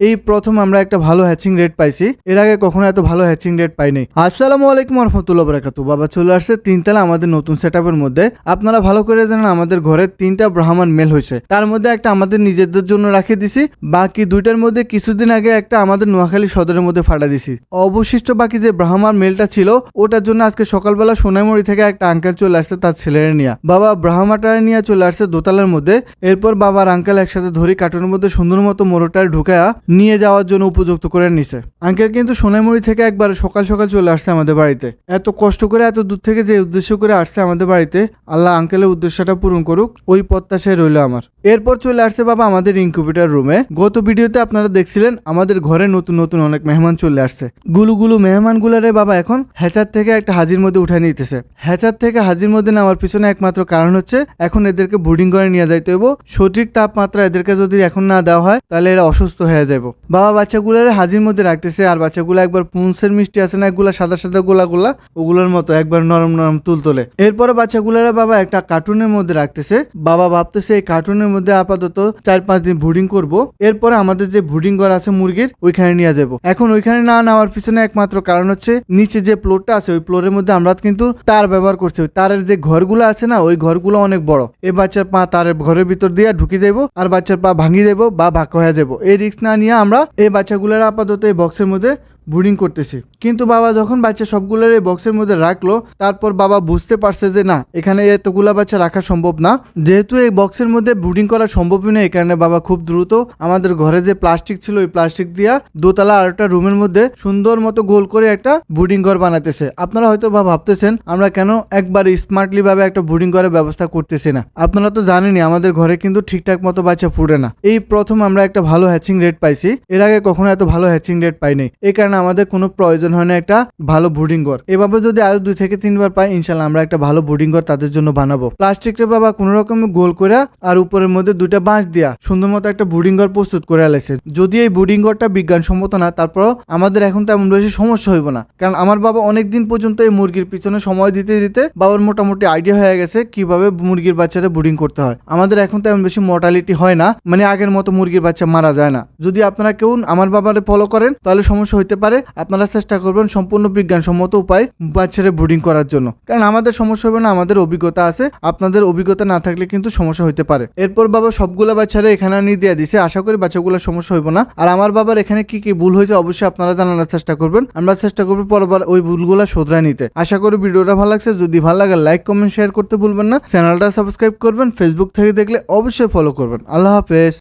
এই প্রথম আমরা একটা ভালো হ্যাচিং রেট পাইছি। এর আগে কখনো এত ভালো হ্যাচিং রেট পাইনি। আসসালামু আলাইকুম রহমতুল্লাহ বরাকাতু বাবা চলে আসছে তিনতলা আমাদের নতুন সেট মধ্যে। আপনারা ভালো করে জানেন আমাদের ঘরে তিনটা ব্রাহ্মণ মেল হয়েছে। তার মধ্যে একটা আমাদের নিজেদের জন্য রাখে দিছি। বাকি দুইটার মধ্যে কিছুদিন আগে একটা আমাদের নোয়াখালী সদরের মধ্যে ফাটা দিছি। অবশিষ্ট বাকি যে ব্রাহ্মণ মেলটা ছিল, ওটার জন্য আজকে সকালবেলা সোনাইমুড়ি থেকে একটা আঙ্কেল চলে আসছে তার ছেলের নিয়ে। বাবা ব্রাহ্মাটা নিয়ে চলে আসছে দোতলার মধ্যে। এরপর বাবার আঙ্কেল একসাথে ধরি কার্টুনের মধ্যে সুন্দর মতো মোরটার ঢুকায়া নিয়ে যাওয়ার জন্য উপযুক্ত করে নিছে। আঙ্কেল কিন্তু সোনাইমুড়ি থেকে একবার সকাল সকাল চলে আসছে আমাদের বাড়িতে। এত কষ্ট করে, এত দূর থেকে যে উদ্দেশ্য করে আসছে আমাদের বাড়িতে, আল্লাহ আঙ্কেলের উদ্দেশ্যটা পূরণ করুক, ওই প্রত্যাশায় রইল আমার। এরপর চলে আসছে বাবা আমাদের ইনকিউবেটর রুমে গত ভিডিওতে আপনারা দেখছিলেন, আমাদের ঘরে নতুন নতুন অনেক মেহমান চলে আসছে। গুলু গুলু মেহমান গুলারে বাবা এখন হ্যাচার থেকে একটা হাজির মধ্যে উঠে নিতেছে। হ্যাচার থেকে হাজির মধ্যে নেওয়ার পিছনে একমাত্র কারণ হচ্ছে, এখন এদেরকে বোর্ডিং করে নিয়ে যাইতে হইব। সঠিক তাপমাত্রা এদেরকে যদি এখন না দেওয়া হয়, তাহলে এরা অসুস্থ হয়ে যাব। বাবা বাচ্চাগুলারে হাজির মধ্যে রাখতেছে, আর বাচ্চাগুলো একবার পুঁসের মিষ্টি আছে না, একগুলা সাদা সাদা গোলা গোলা, ওগুলোর মতো একবার নরম নরম তুলতলে এরপরে বাচ্চাগুলারে বাবা একটা কার্টুনের মধ্যে রাখতেছে। বাবা ভাবতেছে এই কার্টুনের মধ্যে আপাতত চার পাঁচ দিন ব্রুডিং করব। এরপরে আমাদের যে ব্রুডিং ঘর আছে মুরগির, ওইখানে নিয়ে যাব। এখন ওইখানে না নেওয়ার পিছনে একমাত্র কারণ হচ্ছে নিচে যে ফ্লোরটা আছে, ওই ফ্লোরের মধ্যে আমরা কিন্তু তার ব্যবহার করছি। তারের যে ঘরগুলো আছে না, ওই ঘরগুলো অনেক বড়। এই বাচ্চার পা তারের ঘরের ভিতর দিয়ে ঢুকে যাব আর বাচ্চার পা ভাঙিয়ে দেবো বা ভাগ হয়ে যাব এই রিস্ক না নিয়ে আমরা এই বাচ্চাগুলোর আপাতত এই বক্সের মধ্যে ব্রুডিং করতেছি। কিন্তু বাবা যখন বাচ্চা সবগুলোর এই বক্সের মধ্যে রাখল, তারপর বাবা বুঝতে পারছে যে না, এখানে এতগুলা বাচ্চা রাখা সম্ভব না। যেহেতু এই বক্সের মধ্যে ব্রুডিং করা সম্ভবই না, এই কারণে বাবা খুব দ্রুত আমাদের ঘরে যে প্লাস্টিক ছিল, ওই প্লাস্টিক দিয়া দোতলা আর একটা রুমের মধ্যে সুন্দর মতো গোল করে একটা ব্রুডিং ঘর বানাতেছে। আপনারা হয়তো বা ভাবতেছেন, আমরা কেন একবার স্মার্টলি ভাবে একটা ব্রুডিং ঘরের ব্যবস্থা করতেছি না? আপনারা তো জানেনই, আমাদের ঘরে কিন্তু ঠিকঠাক মতো বাচ্চা ফুটে না। এই প্রথম আমরা একটা ভালো হ্যাচিং রেট পাইছি। এর আগে কখনো এত ভালো হ্যাচিং রেট পাইনি। এই কারণে আমাদের কোনো প্রয়োজন হয় না একটা ভালো ব্রুডিং ঘর। এভাবে যদি আরও দুই থেকে তিনবার পাই, ইনশাল্লাহ আমরা একটা ভালো ব্রুডিং ঘর তাদের জন্য বানাবো। প্লাস্টিকটা বাবা কোনো রকম গোল করে আর উপরের মধ্যে দুইটা বাঁশ দিয়া সুন্দর মতো একটা ব্রুডিং ঘর প্রস্তুত করে আলাইছে। যদি এই ব্রুডিং ঘরটা বিজ্ঞানসম্মত না, তারপরও আমাদের এখন তেমন বেশি সমস্যা হইব না। কারণ আমার বাবা অনেক দিন পর্যন্ত এই মুরগির পিছনে সময় দিতে দিতে বাবার মোটামুটি আইডিয়া হয়ে গেছে কীভাবে মুরগির বাচ্চারা ব্রুডিং করতে হয়। আমাদের এখন তেমন বেশি মর্টালিটি হয় না মানে আগের মতো মুরগির বাচ্চা মারা যায় না। যদি আপনারা কেউ আমার বাবারে ফলো করেন, তাহলে সমস্যা হইতে পারে, আপনারা চেষ্টা করবেন সম্পূর্ণ বিজ্ঞানসম্মত উপায় বাচ্চারে ব্রুডিং করার জন্য। কারণ আমাদের সমস্যা হবে না, আমাদের অভিজ্ঞতা আছে। আপনাদের অভিজ্ঞতা না থাকলে কিন্তু সমস্যা হইতে পারে। এরপর বাবা, সবগুলা বাচ্চারা এখানে নিয়ে দিয়ে দিছে। আশা করি বাচ্চাগুলোর সমস্যা হইব না। আর আমার বাবার এখানে কি কি ভুল হয়েছে অবশ্যই আপনারা জানানোর চেষ্টা করবেন। আমরা চেষ্টা করব পরবার ওই ভুলগুলো শোধরায় নিতে। আশা করি ভিডিওটা ভালো লাগছে। যদি ভালো লাগে লাইক কমেন্ট শেয়ার করতে ভুলবেন না। চ্যানেলটা সাবস্ক্রাইব করবেন। ফেসবুক থেকে দেখলে অবশ্যই ফলো করবেন। আল্লাহ হাফেজ।